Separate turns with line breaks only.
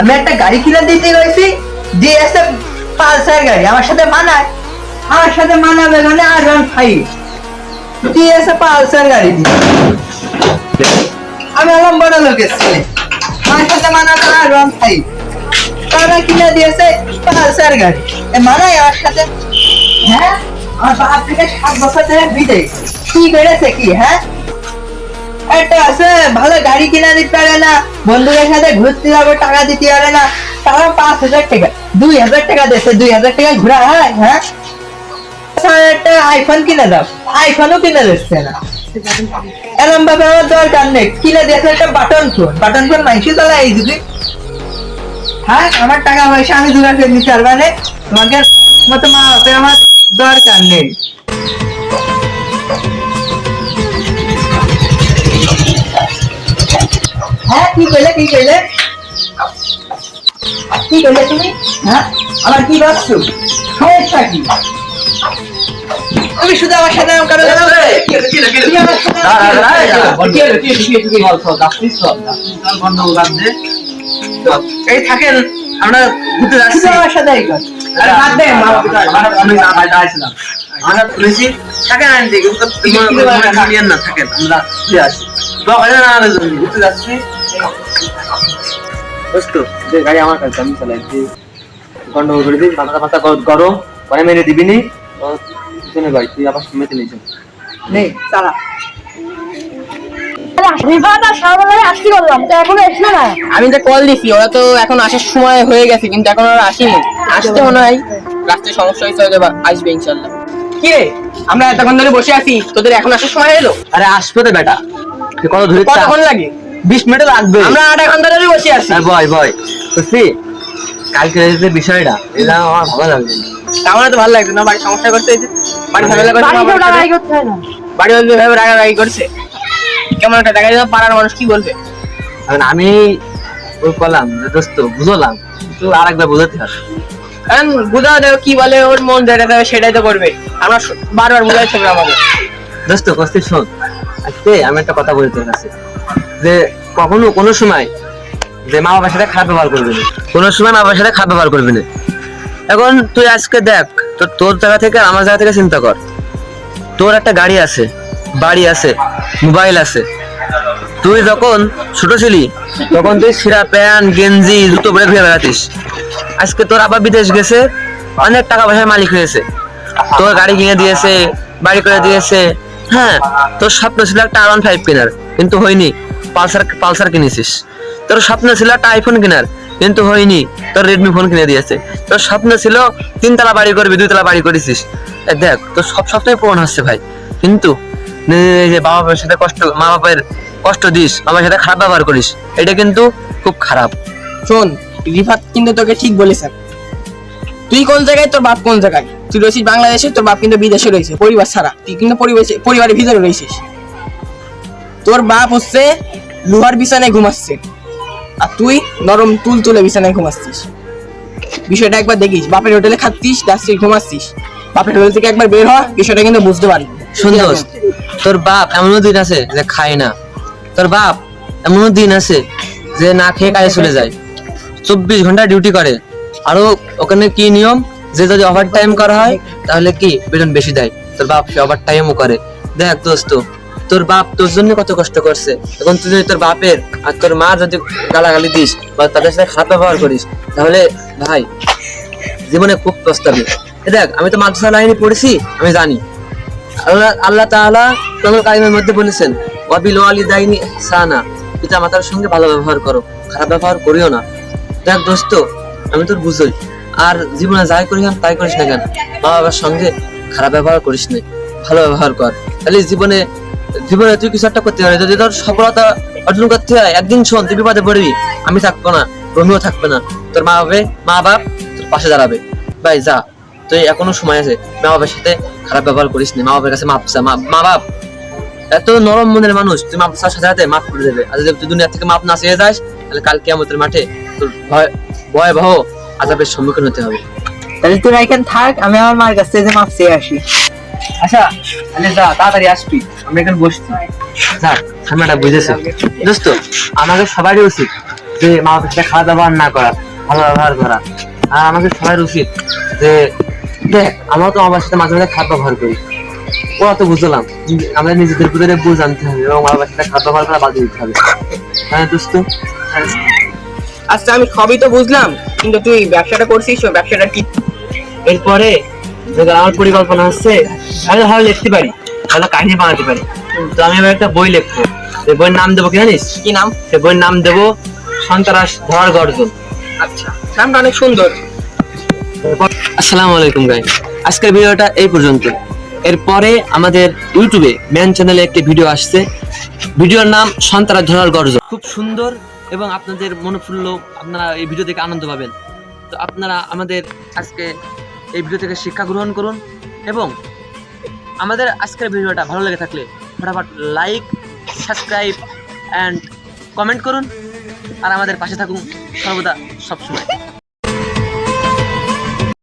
আমি একটা গাড়ি কিনে দিতে গেছি, দিয়ে এসে পালসার গাড়ি, আমার সাথে মানায়। আমার সাথে মানাবে মানে আর ওয়ান ফাইভ দিয়ে এসে পালসার গাড়ি দিয়ে। আমি হলাম বড় লোকের ছেলে আমার সাথে মানাবে আর ওয়ান ফাইভ তারা কিনে দিয়েছে পালসার গাড়ি। মানায় আমার সাথে। হ্যাঁ? আমার বাপ থেকে সাত বছর ধরে বিদেশ। কি করেছে কি হ্যাঁ? একটা আছে ভালো গাড়ি কিনে দিতে পারে না, বন্ধুদের সাথে ঘুরতে যাবে, টাকা দিতে পারে না। তারা পাঁচ হাজার টাকা, দুই হাজার টাকা দিয়েছে দুই হাজার টাকা ঘোরা হয় হ্যাঁ? একটা আইফোন কিনে দাও আইফোনও কিনে দিচ্ছে না। এরম ভাবে আমার দরকার নেই, কিনে দিয়েছে একটা বাটন ফোন বাটন ফোন মাইসি তোলা এই যুগে। হ্যাঁ আমার টাকা পয়সা আমি জোগাড় করে নিতে পারবা তোমাকে মতো মা আমার দরকার নেই। কি কইলে কি কইলে কি কইলে তুমি হ্যাঁ আমার কি ভাবছ সমস্যা কি তুমি শুধু আমার সাথে করো?
এই থাকেন আমরা ঘুরতে যাচ্ছি
আমার সাথে আরে বাদ দে,
আমি আসলাম আমরা শুনেছি থাকেন আনতে কিন্তু না থাকেন আমরা ঘুরে আসি গাড়ি আমার কাছে আমি চালাই গন্ডগোল করে দিই মাথা মাথা গরম পরে মেরে দিবি নি। পিছনে ভাই তুই আবার শুনতে নিয়েছেন
নে, চালা।
রিফাত আর সকালে আসতে বললাম তো এখনও এসলো না?
আমি তো কল দিছি ওরা তো এখন আসার সময় হয়ে গেছে কিন্তু এখন ওরা আসেনি। আসতে মনে হয় রাস্তায় সমস্যা হয়েছে হয়তো আসবে ইনশাল্লাহ কি রে? আমরা এতক্ষণ ধরে বসে আছি তোদের এখন আসার সময় এলো
আরে আসবে তো বেটা। কত ধরে
কতক্ষণ লাগে?
বিশ মিনিট লাগবে
আমরা আধা ঘণ্টা ধরে বসে আছি।
আর ভয় ভয় বুঝলি কালকে যে বিষয়টা এটা আমার ভালো লাগছে
আমার তো ভালো লাগছে না বাড়ি সমস্যা করতে হয়েছে। বাড়ি ঝামেলা সাথে।
লড়াই করতে না।
বাড়ি ভাবে রাগারাগি করছে কেমন একটা দেখা যায় পাড়ার মানুষ কি বলবে?
এখন আমি ওই যে দোস্ত বুঝলাম কিন্তু আর একবার বোঝাতে হবে।
কারণ বুঝাও দেবে কি বলে ওর মন যেটা দেবে সেটাই তো করবে। আমরা বারবার বুঝাইতে হবে আমাকে।
দোস্ত কস্তি শোন আজকে আমি একটা কথা বলি তোর কাছে। যে কখনো কোনো সময় যে মা বাবার সাথে খারাপ ব্যবহার করবি না। কোনো সময় মা বাবার সাথে খারাপ ব্যবহার করবি না। এখন তুই আজকে দেখ, তোর তোর জায়গা থেকে আমার জায়গা থেকে চিন্তা কর। তোর একটা গাড়ি আছে, বাড়ি আছে, মোবাইল আছে। তুই যখন ছোট ছিলি, তখন তুই সিরা প্যান্ট, গেঞ্জি, জুতো পরে ঘুরে বেড়াতিস। আজকে তোর আবার বিদেশ গেছে, অনেক টাকা পয়সার মালিক হয়েছে। তোর গাড়ি কিনে দিয়েছে, বাড়ি করে দিয়েছে হ্যাঁ তোর স্বপ্ন ছিল একটা আর ওয়ান ফাইভ কেনার, কিন্তু হয়নি। পালসার পালসার কিনেছিস। তোর স্বপ্ন ছিল একটা আইফোন কেনার, কিন্তু হয়নি। তোর রেডমি ফোন কিনে দিয়েছে। তোর স্বপ্ন ছিল তিনতলা বাড়ি করবি, দুইতলা বাড়ি করেছিস। দেখ, তোর সব স্বপ্নই পূরণ হচ্ছে ভাই। কিন্তু যে বাবা বাবার সাথে কষ্ট মা বাবার কষ্ট দিস আমার সাথে খারাপ ব্যবহার করিস, এটা কিন্তু খুব খারাপ।
শোন, রিফাত কিন্তু তোকে ঠিক বলেছে। তুই কোন জায়গায়, তোর বাপ কোন জায়গায়? তুই রয়েছিস বাংলাদেশে তোর বাপ কিন্তু বিদেশে রয়েছে, পরিবার ছাড়া। তুই কিন্তু পরিবারের ভিতরে রয়েছিস। তোর বাপ হচ্ছে লোহার বিছানায় ঘুমাচ্ছে। আর তুই নরম তুল তুলে বিছানায় ঘুমাচ্ছিস। বিষয়টা একবার দেখিস। বাপের হোটেলে খাচ্ছিস, যাচ্ছিস, ঘুমাচ্ছিস। বাপের হোটেল থেকে একবার বের হ, বিষয়টা কিন্তু বুঝতে পারবি।
সুন্দর তোর বাপ এমনও দিন আছে যে খায় না। তোর বাপ এমনও দিন আছে যে না খেয়ে কাজে চলে যায়। চব্বিশ ঘণ্টা ডিউটি করে। আরও ওখানে কি নিয়ম? যে যদি ওভার টাইম করা হয়, তাহলে কি? বেতন বেশি দেয়। তোর বাপ সে ওভার টাইমও করে। দেখ দোস্ত, তোর বাপ তোর জন্য কত কষ্ট করছে। এখন তুই যদি তোর বাপের আর তোর মা যদি গালাগালি দিস বা তাদের সাথে খারাপ ব্যবহার করিস, তাহলে ভাই, জীবনে খুব প্রস্তাবে। দেখ, আমি তো মাদ্রাসা লাইনে পড়েছি, আমি জানি। আল্লাহ আল্লাহ তাআলা কোরআনুল কারিমের মধ্যে বলেছেন, ওয়াবিল ওয়ালিদাইনি ইহসানা। পিতা মাতার সঙ্গে ভালো ব্যবহার করো, খারাপ ব্যবহার করিও না। দেখ দোস্ত, আমি তোর বুঝই। আর জীবনে যাই করিস তাই করিস না কেন? মা বাবার সঙ্গে খারাপ ব্যবহার করিস না, ভালো ব্যবহার কর। তাহলে জীবনে জীবনে তুই কিছু একটা করতে পারবি যদি তোর সফলতা অর্জন করতে হয়, একদিন শোন, তুই বিপদে পড়বি, আমি থাকব না, রমিও থাকবে না। তোর মা বাবা মা বাপ তোর পাশে দাঁড়াবে। ভাই, যা, তুই এখনও সময় আছে, মা বাবার সাথে খারাপ ব্যবহার করিস না, মা বাবার কাছে মাপ চা, মা- বাপ, এত নরম মনের মানুষ, তুই মাপ চাওয়ার সাথে সাথে মাফ করে দেবে। আর যদি তুই দুনিয়া থেকে মাপ না চেয়ে যাস, তাহলে কালকে কেমতের মাঠে তোর ভয়, ভয়াবহ আজাবের সম্মুখীন হতে হবে।
তাহলে তুই এখানে থাক আমি আমার মার কাছ থেকে মাপ চেয়ে আসি।
আচ্ছা তাহলে যা তাড়াতাড়ি আসবি আমরা এখানে বসছি। যা ঠান্ডাটা বুঝেছে। দোস্ত আমাদের সবারই উচিত যে মা বাবার সাথে খাওয়া দাওয়া না করা ভালো ব্যবহার করা। আর আমাদের সবাই উচিত যে দেখ আমরা তো আমার সাথে মাঝে মাঝে খাদ্য ব্যবহার করি। ওরা তো বুঝলাম আমাদের নিজেদের ভিতরে বুঝ আনতে হবে এবং আমার সাথে খাদ্য ব্যবহার করা বাদ দিতে হবে। হ্যাঁ দোস্ত
আচ্ছা আমি সবই তো বুঝলাম। কিন্তু তুই ব্যবসাটা করছিস ব্যবসাটা কি?
এরপরে যদি আমার পরিকল্পনা হচ্ছে আমি ভালো লিখতে পারি ভালো কাহিনী বানাতে পারি। তো আমি এবার একটা বই লিখব। সেই বইয়ের নাম দেবো কি জানিস?
কি নাম?
সে বইয়ের নাম দেবো সন্ত্রাস ধরার গর্জন।
আচ্ছা নামটা অনেক সুন্দর।
আসসালামু আলাইকুম গাই আজকের ভিডিওটা এই পর্যন্ত। এরপরে আমাদের ইউটিউবে ম্যান চ্যানেলে একটি ভিডিও আসছে। ভিডিওর নাম সন্ত্রাস ধরার গর্জন। খুব সুন্দর এবং আপনাদের মনোফুল্ল আপনারা এই ভিডিও থেকে আনন্দ পাবেন। তো আপনারা আমাদের আজকে এই ভিডিও থেকে শিক্ষা গ্রহণ করুন এবং আমাদের আজকের ভিডিওটা ভালো লেগে থাকলে ফটাফট লাইক সাবস্ক্রাইব অ্যান্ড কমেন্ট করুন। আর আমাদের পাশে থাকুন সর্বদা সবসময়।